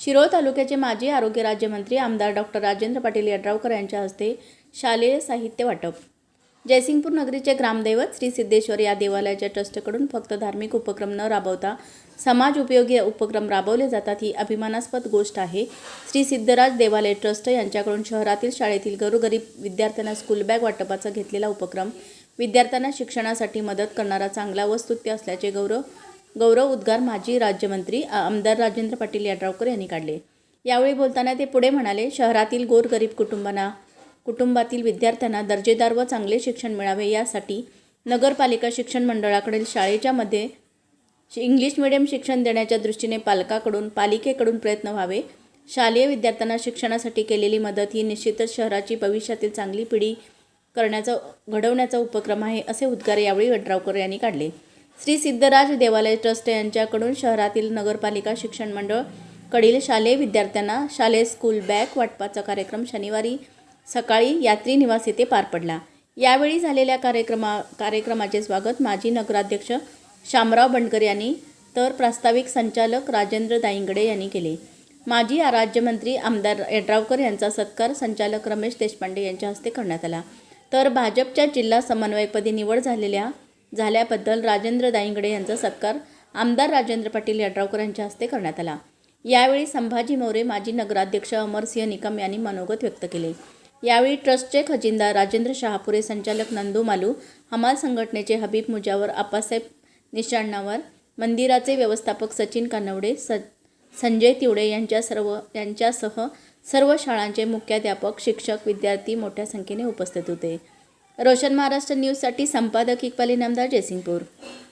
शिरोळ तालुक्याचे माजी आरोग्य राज्यमंत्री आमदार डॉक्टर राजेंद्र पाटील यड्रावकर यांच्या हस्ते शालेय साहित्य वाटप. जयसिंगपूर नगरीचे ग्रामदैवत श्री सिद्धेश्वर या देवालयाच्या ट्रस्टकडून फक्त धार्मिक उपक्रम न राबवता समाज उपयोगी उपक्रम राबवले जातात ही अभिमानास्पद गोष्ट आहे. श्री सिद्धराज देवालय ट्रस्ट यांच्याकडून शहरातील शाळेतील गरोगरीब विद्यार्थ्यांना स्कूल बॅग वाटपाचा घेतलेला उपक्रम विद्यार्थ्यांना शिक्षणासाठी मदत करणारा चांगला व स्तुत्य असल्याचे गौरव गौरव उद्गार माजी राज्यमंत्री आमदार राजेंद्र पाटील यड्रावकर यांनी काढले. यावेळी बोलताना ते पुढे म्हणाले शहरातील गोरगरीब कुटुंबांना कुटुंबातील विद्यार्थ्यांना दर्जेदार व चांगले शिक्षण मिळावे यासाठी नगरपालिका शिक्षण मंडळाकडील शाळेच्या मध्ये शि- इंग्लिश मिडियम शिक्षण देण्याच्या दृष्टीने पालकाकडून पालिकेकडून प्रयत्न व्हावे. शालेय विद्यार्थ्यांना शिक्षणासाठी केलेली मदत ही निश्चितच शहराची भविष्यातील चांगली पिढी करण्याचा घडवण्याचा उपक्रम आहे असे उद्गार यावेळी वड्रावकर यांनी काढले. श्री सिद्धराज देवालय ट्रस्ट यांच्याकडून शहरातील नगरपालिका शिक्षण मंडळ कडील शालेय विद्यार्थ्यांना शालेय स्कूल बॅग वाटपाचा कार्यक्रम शनिवारी सकाळी यात्री निवास येथे पार पडला. यावेळी झालेल्या कार्यक्रमा कार्यक्रमाचे स्वागत माजी नगराध्यक्ष शामराव बंडकर यांनी तर प्रास्ताविक संचालक राजेंद्र दाईंगडे यांनी केले. माजी राज्यमंत्री आमदार यड्रावकर यांचा सत्कार संचालक रमेश देशपांडे यांच्या हस्ते करण्यात आला. तर भाजपच्या जिल्हा समन्वयकपदी निवड झालेल्या झाल्याबद्दल राजेंद्र दाईंगडे यांचा सत्कार आमदार राजेंद्र पाटील यड्रावकर यांच्या हस्ते करण्यात आला. यावेळी संभाजी मोरे माजी नगराध्यक्ष अमरसिंह निकम यांनी मनोगत व्यक्त केले. यावेळी ट्रस्टचे खजिनदार राजेंद्र शहापुरे संचालक नंदू मालू हमाल संघटनेचे हबीब मुजावर आप्पासाहेब निशाणावर मंदिराचे व्यवस्थापक सचिन कानवडे स संजय तिवडे यांच्या सर्व यांच्यासह सर्व शाळांचे मुख्याध्यापक शिक्षक विद्यार्थी मोठ्या संख्येने उपस्थित होते. रोशन महाराष्ट्र न्यूजसाठी संपादक इक्बाली नामदार जयसिंगपूर.